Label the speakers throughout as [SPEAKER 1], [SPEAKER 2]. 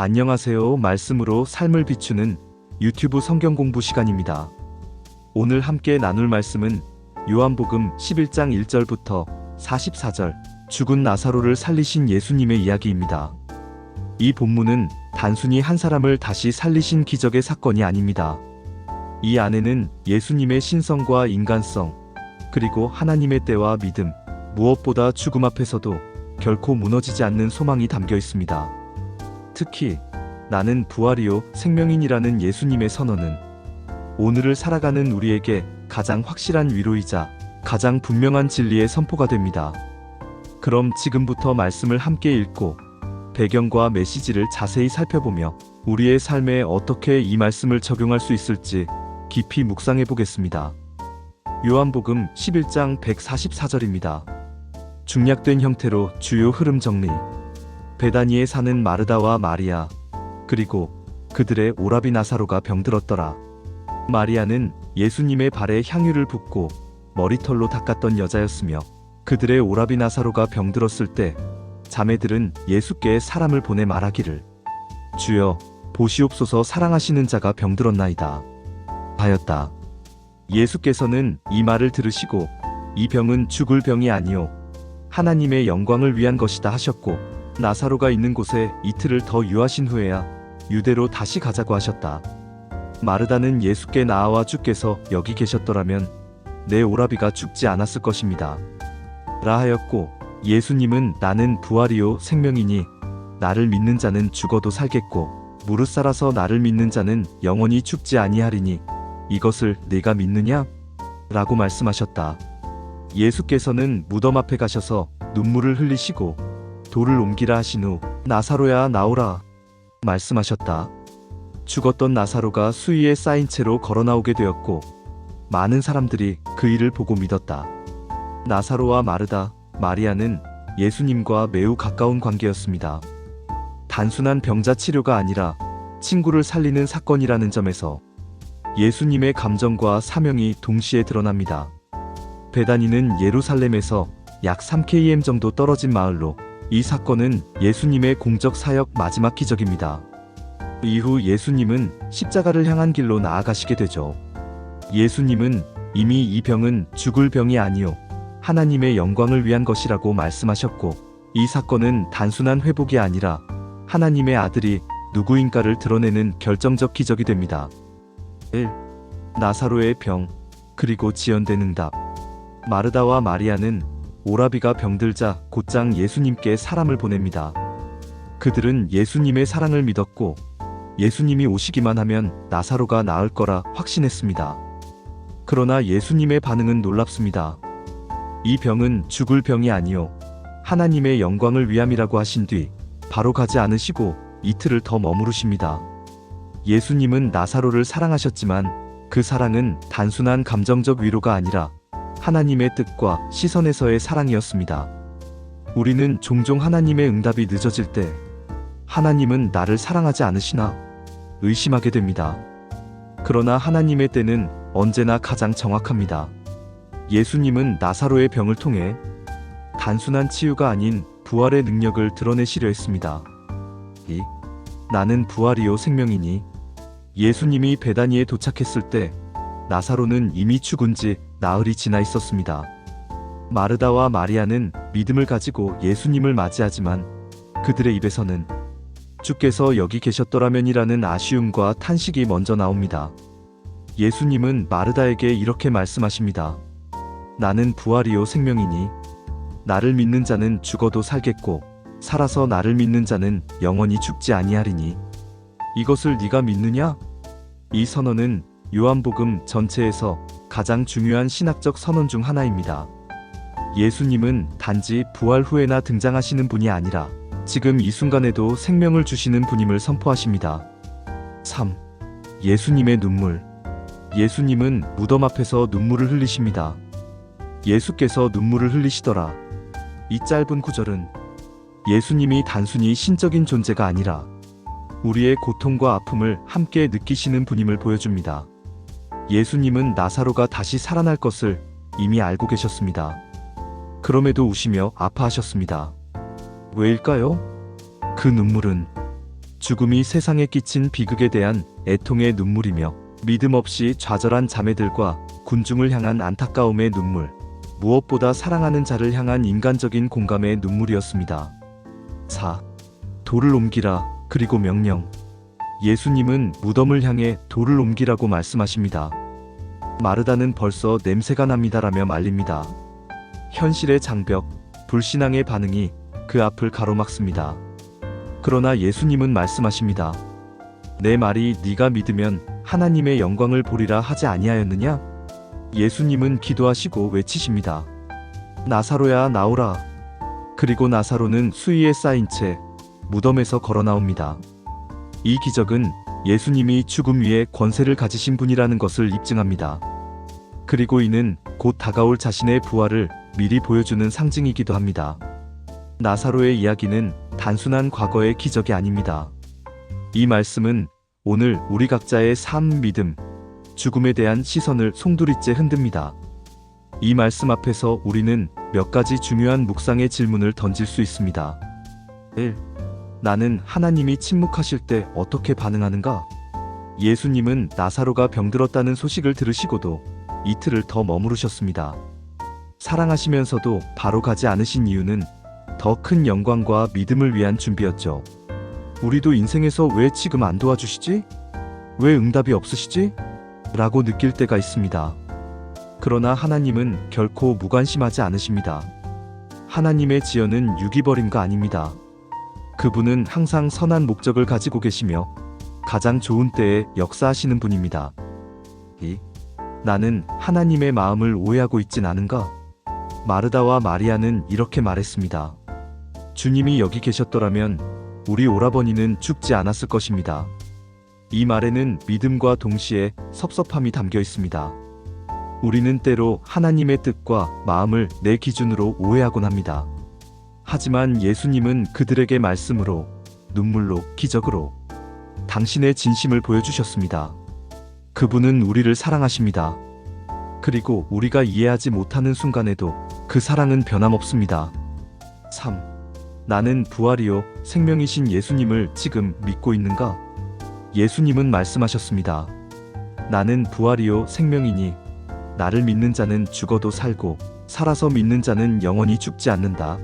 [SPEAKER 1] 안녕하세요. 말씀으로 삶을 비추는 유튜브 성경 공부 시간입니다. 오늘 함께 나눌 말씀은 요한복음 11장 1절부터 44절 죽은 나사로를 살리신 예수님의 이야기입니다. 이 본문은 단순히 한 사람을 다시 살리신 기적의 사건이 아닙니다. 이 안에는 예수님의 신성과 인간성, 그리고 하나님의 때와 믿음, 무엇보다 죽음 앞에서도 결코 무너지지 않는 소망이 담겨 있습니다. 특히 나는 부활이요 생명인이라는 예수님의 선언은 오늘을 살아가는 우리에게 가장 확실한 위로이자 가장 분명한 진리의 선포가 됩니다. 그럼 지금부터 말씀을 함께 읽고 배경과 메시지를 자세히 살펴보며 우리의 삶에 어떻게 이 말씀을 적용할 수 있을지 깊이 묵상해 보겠습니다. 요한복음 11장 144절입니다. 중략된 형태로 주요 흐름 정리. 베다니에 사는 마르다와 마리아, 그리고 그들의 오라비 나사로가 병들었더라. 마리아는 예수님의 발에 향유를 붓고 머리털로 닦았던 여자였으며 그들의 오라비 나사로가 병들었을 때 자매들은 예수께 사람을 보내 말하기를 주여 보시옵소서 사랑하시는 자가 병들었나이다 하였다. 예수께서는 이 말을 들으시고 이 병은 죽을 병이 아니요 하나님의 영광을 위한 것이다 하셨고 나사로가 있는 곳에 이틀을 더 유하신 후에야 유대로 다시 가자고 하셨다. 마르다는 예수께 나아와 주께서 여기 계셨더라면 내 오라비가 죽지 않았을 것입니다. 라 하였고 예수님은 나는 부활이요 생명이니 나를 믿는 자는 죽어도 살겠고 무릇 살아서 나를 믿는 자는 영원히 죽지 아니하리니 이것을 네가 믿느냐? 라고 말씀하셨다. 예수께서는 무덤 앞에 가셔서 눈물을 흘리시고 돌을 옮기라 하신 후 나사로야 나오라 말씀하셨다. 죽었던 나사로가 수위에 쌓인 채로 걸어 나오게 되었고 많은 사람들이 그 일을 보고 믿었다. 나사로와 마르다, 마리아는 예수님과 매우 가까운 관계였습니다. 단순한 병자 치료가 아니라 친구를 살리는 사건이라는 점에서 예수님의 감정과 사명이 동시에 드러납니다. 베다니는 예루살렘에서 약 3km 정도 떨어진 마을로 이 사건은 예수님의 공적 사역 마지막 기적입니다. 이후 예수님은 십자가를 향한 길로 나아가시게 되죠. 예수님은 이미 이 병은 죽을 병이 아니요 하나님의 영광을 위한 것이라고 말씀하셨고 이 사건은 단순한 회복이 아니라 하나님의 아들이 누구인가를 드러내는 결정적 기적이 됩니다. 1. 나사로의 병 그리고 지연된 응답 마르다와 마리아는 오라비가 병들자 곧장 예수님께 사람을 보냅니다. 그들은 예수님의 사랑을 믿었고 예수님이 오시기만 하면 나사로가 나을 거라 확신했습니다. 그러나 예수님의 반응은 놀랍습니다. 이 병은 죽을 병이 아니요 하나님의 영광을 위함이라고 하신 뒤 바로 가지 않으시고 이틀을 더 머무르십니다. 예수님은 나사로를 사랑하셨지만 그 사랑은 단순한 감정적 위로가 아니라 하나님의 뜻과 시선에서의 사랑이었습니다. 우리는 종종 하나님의 응답이 늦어질 때 하나님은 나를 사랑하지 않으시나 의심하게 됩니다. 그러나 하나님의 때는 언제나 가장 정확합니다. 예수님은 나사로의 병을 통해 단순한 치유가 아닌 부활의 능력을 드러내시려 했습니다. 이 나는 부활이요 생명이니 예수님이 베다니에 도착했을 때 나사로는 이미 죽은 지 나흘이 지나 있었습니다. 마르다와 마리아는 믿음을 가지고 예수님을 맞이하지만 그들의 입에서는 주께서 여기 계셨더라면이라는 아쉬움과 탄식이 먼저 나옵니다. 예수님은 마르다에게 이렇게 말씀하십니다. 나는 부활이요 생명이니 나를 믿는 자는 죽어도 살겠고 살아서 나를 믿는 자는 영원히 죽지 아니하리니 이것을 네가 믿느냐? 이 선언은 요한복음 전체에서 가장 중요한 신학적 선언 중 하나입니다. 예수님은 단지 부활 후에나 등장하시는 분이 아니라 지금 이 순간에도 생명을 주시는 분임을 선포하십니다. 3. 예수님의 눈물. 예수님은 무덤 앞에서 눈물을 흘리십니다. 예수께서 눈물을 흘리시더라. 이 짧은 구절은 예수님이 단순히 신적인 존재가 아니라 우리의 고통과 아픔을 함께 느끼시는 분임을 보여줍니다. 예수님은 나사로가 다시 살아날 것을 이미 알고 계셨습니다. 그럼에도 우시며 아파하셨습니다. 왜일까요? 그 눈물은 죽음이 세상에 끼친 비극에 대한 애통의 눈물이며 믿음 없이 좌절한 자매들과 군중을 향한 안타까움의 눈물, 무엇보다 사랑하는 자를 향한 인간적인 공감의 눈물이었습니다. 4. 돌을 옮기라, 그리고 명령. 예수님은 무덤을 향해 돌을 옮기라고 말씀하십니다. 마르다는 벌써 냄새가 납니다라며 말립니다. 현실의 장벽, 불신앙의 반응이 그 앞을 가로막습니다. 그러나 예수님은 말씀하십니다. 내 말이 네가 믿으면 하나님의 영광을 보리라 하지 아니하였느냐? 예수님은 기도하시고 외치십니다. 나사로야 나오라. 그리고 나사로는 수위에 쌓인 채 무덤에서 걸어 나옵니다. 이 기적은 예수님이 죽음 위에 권세를 가지신 분이라는 것을 입증합니다. 그리고 이는 곧 다가올 자신의 부활을 미리 보여주는 상징이기도 합니다. 나사로의 이야기는 단순한 과거의 기적이 아닙니다. 이 말씀은 오늘 우리 각자의 삶 믿음, 죽음에 대한 시선을 송두리째 흔듭니다. 이 말씀 앞에서 우리는 몇 가지 중요한 묵상의 질문을 던질 수 있습니다. 1. 나는 하나님이 침묵하실 때 어떻게 반응하는가? 예수님은 나사로가 병들었다는 소식을 들으시고도 이틀을 더 머무르셨습니다. 사랑하시면서도 바로 가지 않으신 이유는 더 큰 영광과 믿음을 위한 준비였죠. 우리도 인생에서 왜 지금 안 도와주시지? 왜 응답이 없으시지? 라고 느낄 때가 있습니다. 그러나 하나님은 결코 무관심하지 않으십니다. 하나님의 지연은 유기버림가 아닙니다. 그분은 항상 선한 목적을 가지고 계시며 가장 좋은 때에 역사하시는 분입니다. 이 나는 하나님의 마음을 오해하고 있진 않은가? 마르다와 마리아는 이렇게 말했습니다. 주님이 여기 계셨더라면 우리 오라버니는 죽지 않았을 것입니다. 이 말에는 믿음과 동시에 섭섭함이 담겨 있습니다. 우리는 때로 하나님의 뜻과 마음을 내 기준으로 오해하곤 합니다. 하지만 예수님은 그들에게 말씀으로, 눈물로, 기적으로 당신의 진심을 보여주셨습니다. 그분은 우리를 사랑하십니다. 그리고 우리가 이해하지 못하는 순간에도 그 사랑은 변함없습니다. 3. 나는 부활이요 생명이신 예수님을 지금 믿고 있는가? 예수님은 말씀하셨습니다. 나는 부활이요 생명이니 나를 믿는 자는 죽어도 살고 살아서 믿는 자는 영원히 죽지 않는다.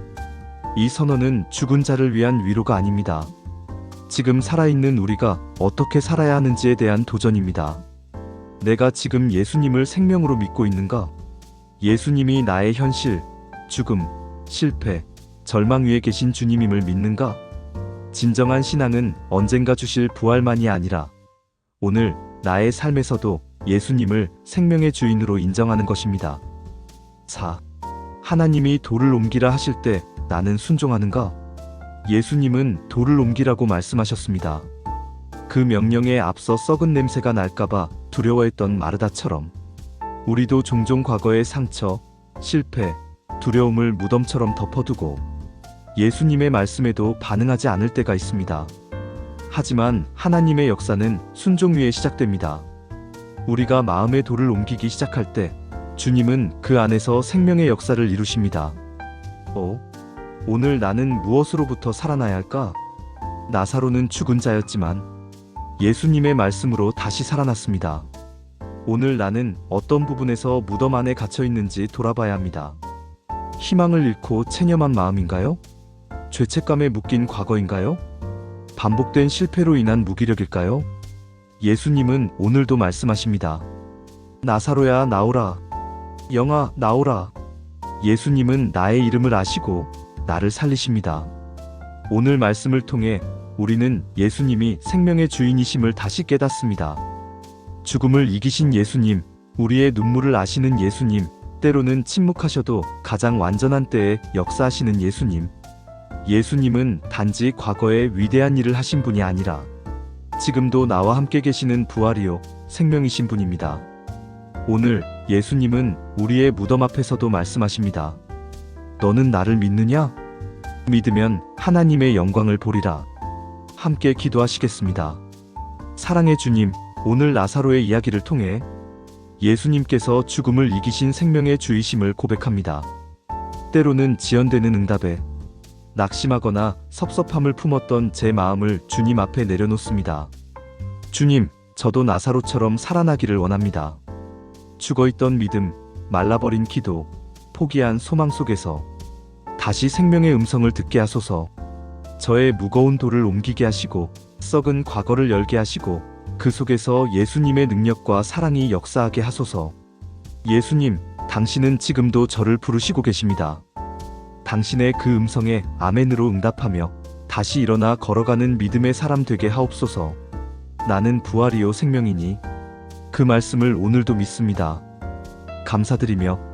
[SPEAKER 1] 이 선언은 죽은 자를 위한 위로가 아닙니다. 지금 살아있는 우리가 어떻게 살아야 하는지에 대한 도전입니다. 내가 지금 예수님을 생명으로 믿고 있는가? 예수님이 나의 현실, 죽음, 실패, 절망 위에 계신 주님임을 믿는가? 진정한 신앙은 언젠가 주실 부활만이 아니라 오늘 나의 삶에서도 예수님을 생명의 주인으로 인정하는 것입니다. 4. 하나님이 돌을 옮기라 하실 때 나는 순종하는가? 예수님은 돌을 옮기라고 말씀하셨습니다. 그 명령에 앞서 썩은 냄새가 날까봐 두려워했던 마르다처럼 우리도 종종 과거의 상처, 실패, 두려움을 무덤처럼 덮어두고 예수님의 말씀에도 반응하지 않을 때가 있습니다. 하지만 하나님의 역사는 순종 위에 시작됩니다. 우리가 마음의 돌을 옮기기 시작할 때 주님은 그 안에서 생명의 역사를 이루십니다. 어? 오늘 나는 무엇으로부터 살아나야 할까? 나사로는 죽은 자였지만 예수님의 말씀으로 다시 살아났습니다. 오늘 나는 어떤 부분에서 무덤 안에 갇혀 있는지 돌아봐야 합니다. 희망을 잃고 체념한 마음인가요? 죄책감에 묶인 과거인가요? 반복된 실패로 인한 무기력일까요? 예수님은 오늘도 말씀하십니다. 나사로야 나오라. 영아 나오라. 예수님은 나의 이름을 아시고 나를 살리십니다. 오늘 말씀을 통해 우리는 예수님이 생명의 주인이심을 다시 깨닫습니다. 죽음을 이기신 예수님, 우리의 눈물을 아시는 예수님, 때로는 침묵하셔도 가장 완전한 때에 역사하시는 예수님. 예수님은 단지 과거에 위대한 일을 하신 분이 아니라 지금도 나와 함께 계시는 부활이요 생명이신 분입니다. 오늘 예수님은 우리의 무덤 앞에서도 말씀하십니다. 너는 나를 믿느냐? 믿으면 하나님의 영광을 보리라. 함께 기도하시겠습니다. 사랑의 주님, 오늘 나사로의 이야기를 통해 예수님께서 죽음을 이기신 생명의 주이심을 고백합니다. 때로는 지연되는 응답에, 낙심하거나 섭섭함을 품었던 제 마음을 주님 앞에 내려놓습니다. 주님, 저도 나사로처럼 살아나기를 원합니다. 죽어있던 믿음, 말라버린 기도, 포기한 소망 속에서 다시 생명의 음성을 듣게 하소서. 저의 무거운 돌을 옮기게 하시고 썩은 과거를 열게 하시고 그 속에서 예수님의 능력과 사랑이 역사하게 하소서. 예수님, 당신은 지금도 저를 부르시고 계십니다. 당신의 그 음성에 아멘으로 응답하며 다시 일어나 걸어가는 믿음의 사람 되게 하옵소서. 나는 부활이요 생명이니 그 말씀을 오늘도 믿습니다. 감사드리며